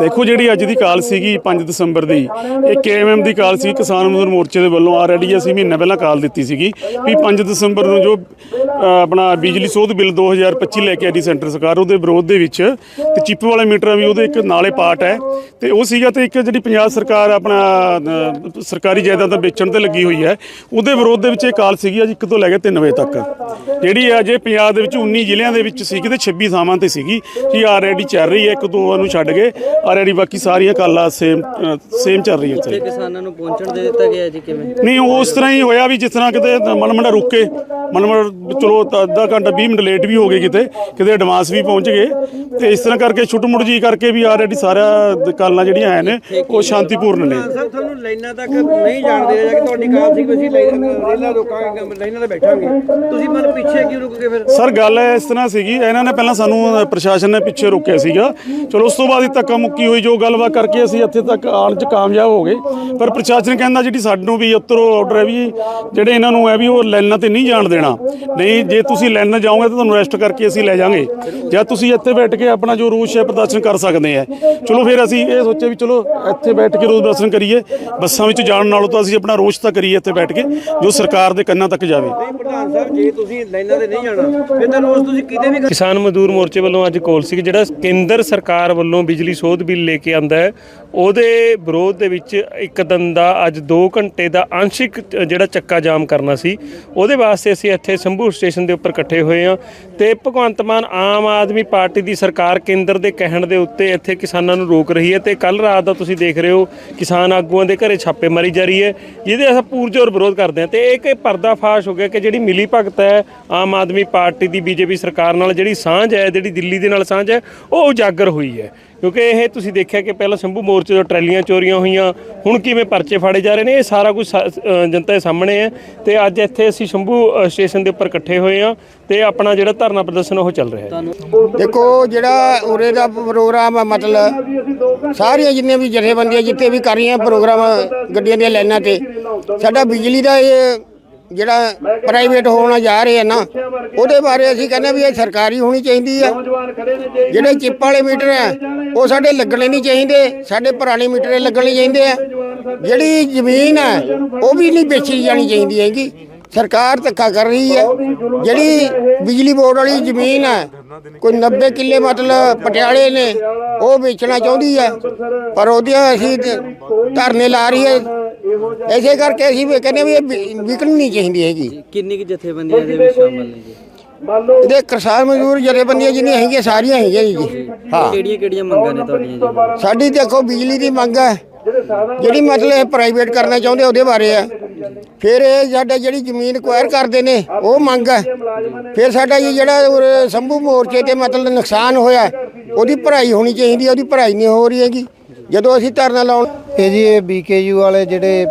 ਦੇਖੋ ਜਿਹੜੀ ਅੱਜ ਦੀ ਕਾਲ ਸੀਗੀ 5 ਦਸੰਬਰ ਦੀ, ਇਹ ਕੇਐਮਐਮ ਦੀ ਕਾਲ ਸੀ ਕਿਸਾਨ ਮਜ਼ਦੂਰ ਮੋਰਚੇ ਦੇ ਵੱਲੋਂ ਆਲਰੇਡੀ ਅਸੀਂ ਮਹੀਨਾ ਪਹਿਲਾਂ ਕਾਲ ਦਿੱਤੀ ਸੀਗੀ ਵੀ 5 ਦਸੰਬਰ ਨੂੰ ਜੋ ਆਪਣਾ ਬਿਜਲੀ ਸੋਧ ਬਿੱਲ 2025 ਲੈ ਕੇ ਆਈ ਸੈਂਟਰ ਸਰਕਾਰ, ਉਹਦੇ ਵਿਰੋਧ ਦੇ ਵਿੱਚ ਤੇ ਚਿੱਪ ਵਾਲੇ ਮੀਟਰ ਵੀ ਉਹਦੇ ਇੱਕ ਨਾਲੇ ਪਾਰਟ ਹੈ ਤੇ ਉਹ ਸੀਗਾ ਤੇ ਇੱਕ ਜਿਹੜੀ ਪੰਜਾਬ ਸਰਕਾਰ ਆਪਣਾ ਸਰਕਾਰੀ ਜਾਇਦਾਦ ਵੇਚਣ ਤੇ ਲੱਗੀ ਹੋਈ ਹੈ, ਉਹਦੇ ਵਿਰੋਧ ਦੇ ਵਿੱਚ ਇਹ ਕਾਲ ਸੀਗੀ ਅੱਜ 1 ਤੋਂ ਲੈ ਕੇ 3 ਵਜੇ ਤੱਕ। ਜਿਹੜੀ ਅਜੇ ਪੰਜਾਬ ਦੇ ਵਿੱਚ 19 ਜ਼ਿਲ੍ਹਿਆਂ ਦੇ ਵਿੱਚ ਸੀ ਕਿਤੇ 26 ਥਾਵਾਂ ਤੇ ਸੀਗੀ, ਕਿ ਆਲਰੇਡੀ ਚੱਲ ਰਹੀ ਹੈ, ਇੱਕ ਦੋ ਨੂੰ ਛੱਡ ਗਏ ਕੇ ਆਲਰੇਡੀ ਬਾਕੀ ਸਾਰੀਆਂ ਕਾਲਾਂ ਸੇਮ ਸੇਮ ਚੱਲ ਰਹੀ ਹੈ ਤੇ ਕਿਸਾਨਾਂ ਨੂੰ ਪਹੁੰਚਣ ਦੇ ਦਿੱਤਾ ਗਿਆ ਜੀ ਕਿਵੇਂ? ਨਹੀਂ ਉਸ ਤਰ੍ਹਾਂ ਹੀ ਹੋਇਆ ਵੀ ਜਿਸ ਤਰ੍ਹਾਂ ਕਿਤੇ ਮਨ ਮੜਾ ਰੁਕੇ। ਮਨ ਮੜ ਚਲੋ ਅੱਧਾ ਘੰਟਾ 20 ਮਿੰਟ ਲੇਟ ਵੀ ਹੋ ਗਏ ਕਿਤੇ। ਕਿਤੇ ਐਡਵਾਂਸ ਵੀ ਪਹੁੰਚ ਗਏ। ਤੇ ਇਸ ਤਰ੍ਹਾਂ ਕਰਕੇ ਛੁੱਟ ਮੁੱਟ ਜੀ ਕਰਕੇ ਵੀ ਆਲਰੇਡੀ ਸਾਰਾ ਕਾਲਾਂ ਜਿਹੜੀਆਂ ਹੈ ਨੇ ਉਹ ਸ਼ਾਂਤੀਪੂਰਨ ਨੇ। ਸਰ ਤੁਹਾਨੂੰ ਲਾਈਨਾਂ ਤੱਕ ਨਹੀਂ ਜਾਣ ਦੇ ਰਿਹਾ ਕਿ ਤੁਹਾਡੀ ਕਾਰ ਸੀ ਕਿ ਅਸੀਂ ਰੇਲਾ ਰੋਕਾਂਗੇ ਲਾਈਨਾਂ ਤੇ ਬੈਠਾਂਗੇ। ਤੁਸੀਂ ਮਨ ਪਿੱਛੇ ਕਿਉਂ ਰੁਕ ਗਏ ਫਿਰ? ਸਰ ਗੱਲ ਇਸ ਤਰ੍ਹਾਂ ਸੀਗੀ ਇਹਨਾਂ ਨੇ ਪਹਿਲਾਂ ਸਾਨੂੰ ਪ੍ਰਸ਼ਾਸਨ ਨੇ ਪਿੱਛੇ ਰੋਕਿਆ ਸੀਗਾ। ਚਲੋ ਉਸ ਤੋਂ ਬਾਅਦ ਇਹ ਧੱਕਾ ਮੁੱਕੀ ਹੋਈ ਜੋ ਗੱਲਬਾਤ ਕਰਕੇ ਅਸੀਂ ਇੱਥੇ ਤੱਕ ਆਉਣ 'ਚ ਕਾਮਯਾਬ ਹੋ ਗਏ। ਪਰ ਪ੍ਰਸ਼ਾਸਨ ਕਹਿੰਦਾ ਜਿਹੜੀ ਸਾਨੂੰ ਵੀ ਉੱਤਰੋਂ ਆਰਡਰ ਹੈ ਵੀ ਜਿਹੜੇ ਇਹਨਾਂ ਨੂੰ ਹੈ ਵੀ ਉਹ ਲਾਈਨਾਂ ਤੇ ਨਹੀਂ ਜਾਣ ਦੇਣਾ। ਨਹੀਂ ਜੇ ਤੁਸੀਂ ਲਾਈਨਾਂ ਜਾਓਗੇ ਤਾਂ ਤੁਹਾਨੂੰ ਅਰੈਸਟ ਕਰਕੇ ਅਸੀਂ ਲੈ ਜਾਾਂਗੇ ਜਾਂ ਤੁਸੀਂ ਇੱਥੇ ਬੈਠ ਕੇ ਆਪਣਾ ਜੋ ਰੋਸ ਹੈ ਪ੍ਰਦਰਸ਼ਨ ਕਰ ਸਕਦੇ ਆ ਚਲੋ ਫਿਰ ਅਸੀਂ ਇਹ ਸੋਚਿਆ ਵੀ ਚਲੋ ਇੱਥੇ ਬੈਠ ਕੇ ਰੋਸ ਪ੍ਰਦਰਸ਼ਨ ਕਰੀਏ। ਬੱਸਾਂ ਵਿੱਚ ਜਾਣ ਨਾਲੋਂ ਤਾਂ ਅਸੀਂ ਆਪਣਾ ਰੋਸ ਤਾਂ ਕਰੀਏ ਇੱਥੇ ਬੈਠ ਕੇ ਜੋ ਸਰਕਾਰ ਦੇ ਕੰਨਾਂ ਤੱਕ ਜਾਵੇ। ਨਹੀਂ ਪ੍ਰਧਾਨ ਸਾਹਿਬ ਜੇ ਤੁਸੀਂ ਲਾਈਨਾਂ ਤੇ ਨਹੀਂ ਜਾਣਾ ਫਿਰ ਤਾਂ ਰੋਜ਼ ਤੁਸੀਂ ਕਿਤੇ ਵੀ ਕਿਸਾਨ ਮਜ਼ਦੂਰ ਮੋਰਚੇ ਵੱਲੋਂ ਅੱਜ ਕੋਲ ਸੀ ਕਿ ਜਿਹੜਾ ਕੇਂਦਰ ਸਰਕਾਰ ਵੱਲੋਂ ਬਿਜਲੀ ਸੋਧ ਬਿੱਲ ਲੈ ਕੇ ਆਂਦਾ ਹੈ। ਉਹਦੇ ਵਿਰੋਧ ਦੇ ਵਿੱਚ ਇੱਕ ਦਿਨ ਦਾ ਅੱਜ 2 ਘੰਟੇ ਦਾ ਅੰਸ਼ਿਕ ਜਿਹੜਾ ਚੱਕਾ ਜਾਮ ਕਰਨਾ ਸੀ। ਉਹਦੇ ਵਾਸਤੇ ਅਸੀਂ ਇੱਥੇ ਸੰਭੂ ਸਟੇਸ਼ਨ ਦੇ ਉੱਪਰ ਇਕੱਠੇ ਹੋਏ ਹਾਂ ਤੇ ਭਗਵੰਤ ਮਾਨ ਆਮ ਆਦਮੀ ਪਾਰਟੀ ਦੀ ਸਰਕਾਰ ਕੇਂਦਰ ਦੇ ਕਹਿਣ ਦੇ ਉੱਤੇ ਇੱਥੇ ਕਿਸਾਨਾਂ ਨੂੰ ਰੋਕ ਰਹੀ ਹੈ ਤੇ ਕੱਲ ਰਾਤ ਦਾ ਤੁਸੀਂ ਦੇਖ ਰਹੇ ਹੋ ਕਿਸਾਨ ਆਗੂਆਂ ਦੇ ਘਰੇ ਛਾਪੇ ਮਾਰੀ ਜਾ ਰਹੀ ਹੈ, ਜਿਹਦੇ ਅਸੀਂ ਪੂਰਜੋਰ ਵਿਰੋਧ ਕਰਦੇ ਹਾਂ ਤੇ ਇਹ ਕਿ ਪਰਦਾਫਾਸ਼ ਹੋ ਗਿਆ ਕਿ ਜਿਹੜੀ ਮਿਲੀ ਭਗਤ ਹੈ, ਆਮ ਆਦਮੀ ਪਾਰਟੀ ਦੀ ਬੀਜੇਪੀ ਸਰਕਾਰ ਨਾਲ ਜਿਹੜੀ ਸਾਂਝ ਹੈ, ਜਿਹੜੀ ਦਿੱਲੀ ਦੇ ਨਾਲ ਸਾਂਝ ਹੈ, ਉਹ ਉਜਾਗਰ ਹੋਈ ਹੈ। ਕਿਉਂਕਿ ਇਹ ਤੁਸੀਂ ਦੇਖਿਆ ਕਿ ਪਹਿਲਾਂ ਸ਼ੰਭੂ ਮੋਰਚੇ ਤੋਂ ਟਰੈਲੀਆਂ ਚੋਰੀਆਂ ਹੋਈਆਂ, ਹੁਣ ਕਿਵੇਂ ਪਰਚੇ ਫਾੜੇ ਜਾ ਰਹੇ ਨੇ, ਇਹ ਸਾਰਾ ਕੁਝ ਸਾ- ਜਨਤਾ ਦੇ ਸਾਹਮਣੇ ਹੈ ਤੇ ਅੱਜ ਇੱਥੇ ਅਸੀਂ ਸ਼ੰਭੂ ਸਟੇਸ਼ਨ ਦੇ ਉੱਪਰ ਇਕੱਠੇ ਹੋਏ ਹਾਂ ਤੇ ਆਪਣਾ ਜਿਹੜਾ ਧਰਨਾ ਪ੍ਰਦਰਸ਼ਨ ਉਹ ਚੱਲ ਰਿਹਾ ਹੈ। ਦੇਖੋ, ਜਿਹੜਾ ਉਰੇ ਦਾ ਪ੍ਰੋਗਰਾਮ ਆ, ਮਤਲਬ ਸਾਰੀਆਂ ਜਿੰਨੇ ਵੀ ਜਥੇਬੰਦੀਆਂ ਜਿੱਥੇ ਵੀ ਕਰ ਰਹੀਆਂ ਪ੍ਰੋਗਰਾਮ, ਗੱਡੀਆਂ ਦੀਆਂ ਲਾਈਨਾਂ ਤੇ, ਸਾਡਾ ਬਿਜਲੀ ਦਾ ਇਹ ਜਿਹੜਾ ਪ੍ਰਾਈਵੇਟ ਹੋਣਾ ਜਾ ਰਿਹਾ ਨਾ, ਉਹਦੇ ਬਾਰੇ ਅਸੀਂ ਕਹਿੰਦੇ ਵੀ ਇਹ ਸਰਕਾਰੀ ਹੋਣੀ ਚਾਹੀਦੀ ਆ। ਜਿਹੜੇ ਚਿੱਪ ਵਾਲੇ ਮੀਟਰ ਆ, ਉਹ ਸਾਡੇ ਲੱਗਣੇ ਨਹੀਂ ਚਾਹੀਦੇ, ਸਾਡੇ ਪੁਰਾਣੇ ਮੀਟਰ ਲੱਗਣੇ ਚਾਹੀਦੇ ਆ। ਜਿਹੜੀ ਜ਼ਮੀਨ ਆ, ਉਹ ਵੀ ਨਹੀਂ ਵੇਚੀ ਜਾਣੀ ਚਾਹੀਦੀ ਹੈਗੀ। ਸਰਕਾਰ ਧੱਕਾ ਕਰ ਰਹੀ ਹੈ। ਜਿਹੜੀ ਬਿਜਲੀ ਬੋਰਡ ਵਾਲੀ ਜ਼ਮੀਨ ਹੈ ਕੋਈ 90 ਕਿੱਲੇ ਮਤਲਬ ਪਟਿਆਲੇ ਨੇ ਉਹ ਵੇਚਣਾ ਚਾਹੁੰਦੀ ਹੈ। ਪਰ ਉਹਦੀਆਂ ਅਸੀਂ ਧਰਨੇ ਲਾ ਰਹੀ ਹੈ। ਐਸੇ ਕਰਕੇ ਅਸੀਂ ਵੀ ਕਹਿੰਦੇ ਵੀ ਇਹ ਵਿਕਣੀ ਨਹੀਂ ਚਾਹੀਦੀ ਹੈਗੀ। ਕਿੰਨੀ ਕੁ ਜਥੇਬੰਦੀਆਂ ਦੇ ਵਿੱਚ ਸ਼ਾਮਲ ਨੇ ਜੀ? ਇਹਦੇ ਕਿਸਾਨ ਮਜ਼ਦੂਰ ਜਥੇਬੰਦੀਆਂ ਜਿੰਨੀਆਂ ਹੈਗੀਆਂ ਸਾਰੀਆਂ ਹੈਗੀਆਂ ਜੀ। ਹਾਂ। ਕਿਹੜੀਆਂ ਕਿਹੜੀਆਂ ਮੰਗਾਂ ਨੇ ਤੁਹਾਡੀਆਂ ਜੀ? ਸਾਡੀ ਦੇਖੋ ਬਿਜਲੀ ਦੀ ਮੰਗ ਹੈ। ਜਿਹੜੀ ਮਤਲਬ ਇਹ ਪ੍ਰਾਈਵੇਟ ਕਰਨਾ ਚਾਹੁੰਦੇ ਉਹਦੇ ਬਾਰੇ ਹੈ। ਫਿਰ ਇਹ ਸਾਡਾ ਜਿਹੜੀ ਜ਼ਮੀਨ ਕੁਆਇਰ ਕਰਦੇ ਨੇ, ਉਹ ਮੰਗ ਹੈ। ਫਿਰ ਸਾਡਾ ਜੀ ਜਿਹੜਾ ਸੰਭੂ ਮੋਰਚੇ ਤੇ ਮਤਲਬ ਨੁਕਸਾਨ ਹੋਇਆ, ਉਹਦੀ ਭਰਾਈ ਹੋਣੀ ਚਾਹੀਦੀ ਹੈ, ਉਹਦੀ ਭਰਾਈ ਨਹੀਂ ਹੋ ਰਹੀ ਹੈਗੀ। ਜਦੋਂ ਅਸੀਂ ਧਰਨਾ ਲਾਉਣ ਇਹ ਜੀ ਇਹ ਬੀਕੇਯੂ ਵਾਲੇ ਜਿਹੜੇ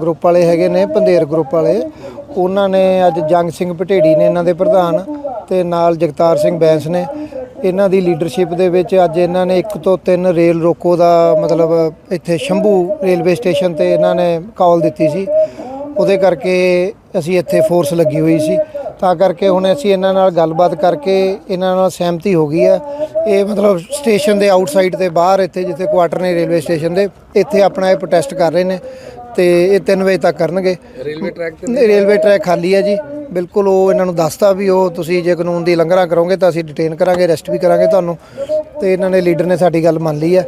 ਗਰੁੱਪ ਵਾਲੇ ਹੈਗੇ ਨੇ ਪੰਧੇਰ ਗਰੁੱਪ ਵਾਲੇ, ਉਹਨਾਂ ਨੇ ਅੱਜ ਜੰਗ ਸਿੰਘ ਭਟੇੜੀ ਨੇ ਇਹਨਾਂ ਦੇ ਪ੍ਰਧਾਨ ਤੇ ਨਾਲ ਜਗਤਾਰ ਸਿੰਘ ਬੈਂਸ ਨੇ। ਇਹਨਾਂ ਦੀ ਲੀਡਰਸ਼ਿਪ ਦੇ ਵਿੱਚ ਅੱਜ ਇਹਨਾਂ ਨੇ ਇੱਕ ਤੋਂ ਤਿੰਨ ਰੇਲ ਰੋਕੋ ਦਾ ਮਤਲਬ ਇੱਥੇ ਸ਼ੰਭੂ ਰੇਲਵੇ ਸਟੇਸ਼ਨ ਤੇ ਇਹਨਾਂ ਨੇ ਕਾਲ ਦਿੱਤੀ ਸੀ। ਉਹਦੇ ਕਰਕੇ ਅਸੀਂ ਇੱਥੇ ਫੋਰਸ ਲੱਗੀ ਹੋਈ ਸੀ। ਤਾਂ ਕਰਕੇ ਹੁਣ ਅਸੀਂ ਇਹਨਾਂ ਨਾਲ ਗੱਲਬਾਤ ਕਰਕੇ ਇਹਨਾਂ ਨਾਲ ਸਹਿਮਤੀ ਹੋ ਗਈ ਹੈ। ਇਹ ਮਤਲਬ ਸਟੇਸ਼ਨ ਦੇ ਆਊਟਸਾਈਡ ਤੇ ਬਾਹਰ ਇੱਥੇ ਜਿੱਥੇ ਕੁਆਟਰ ਨੇ ਰੇਲਵੇ ਸਟੇਸ਼ਨ ਦੇ ਇੱਥੇ ਆਪਣਾ ਇਹ ਪ੍ਰੋਟੈਸਟ ਕਰ ਰਹੇ ਨੇ ਤੇ ਇਹ 3 ਵਜੇ ਤੱਕ ਕਰਨਗੇ। ਰੇਲਵੇ ਟਰੈਕ ਤੇ ਰੇਲਵੇ ਟਰੈਕ ਖਾਲੀ ਹੈ ਜੀ। ਬਿਲਕੁਲ ਉਹ ਇਹਨਾਂ ਨੂੰ ਦੱਸਤਾ ਵੀ ਉਹ ਤੁਸੀਂ ਜੇ ਕਾਨੂੰਨ ਦੀ ਉਲੰਘਣਾ ਕਰੋਗੇ ਤਾਂ ਅਸੀਂ ਡਿਟੇਨ ਕਰਾਂਗੇ ਅਰੈਸਟ ਵੀ ਕਰਾਂਗੇ ਤੁਹਾਨੂੰ। ਤੇ ਇਹਨਾਂ ਨੇ ਲੀਡਰ ਨੇ ਸਾਡੀ ਗੱਲ ਮੰਨ ਲਈ ਹੈ।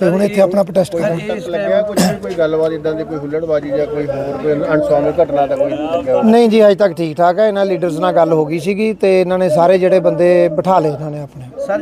ਤੇ ਹੁਣ ਇੱਥੇ ਆਪਣਾ ਪ੍ਰੋਟੈਸਟ ਕਰਾਂਗੇ ਲੱਗਿਆ ਕੁਝ ਕੋਈ ਗੱਲਬਾਤ ਇਦਾਂ ਦੀ ਕੋਈ ਹੁੱਲੜਬਾਜੀ ਜਾਂ ਕੋਈ ਹੋਰ ਕੋਈ ਅਣਸੁਖਾਵੀ ਘਟਨਾ ਦਾ ਕੋਈ ਲੱਗਿਆ ਨਹੀਂ ਜੀ ਅਜੇ ਤੱਕ ਠੀਕ ਠਾਕ ਹੈ। ਇਹਨਾਂ ਲੀਡਰਸ ਨਾਲ ਗੱਲ ਹੋ ਗਈ ਸੀਗੀ ਤੇ ਇਹਨਾਂ ਨੇ ਸਾਰੇ ਜਿਹੜੇ ਬੰਦੇ ਬਿਠਾ ਲਏ ਇਹਨਾਂ ਨੇ ਆਪਣੇ। ਸਰ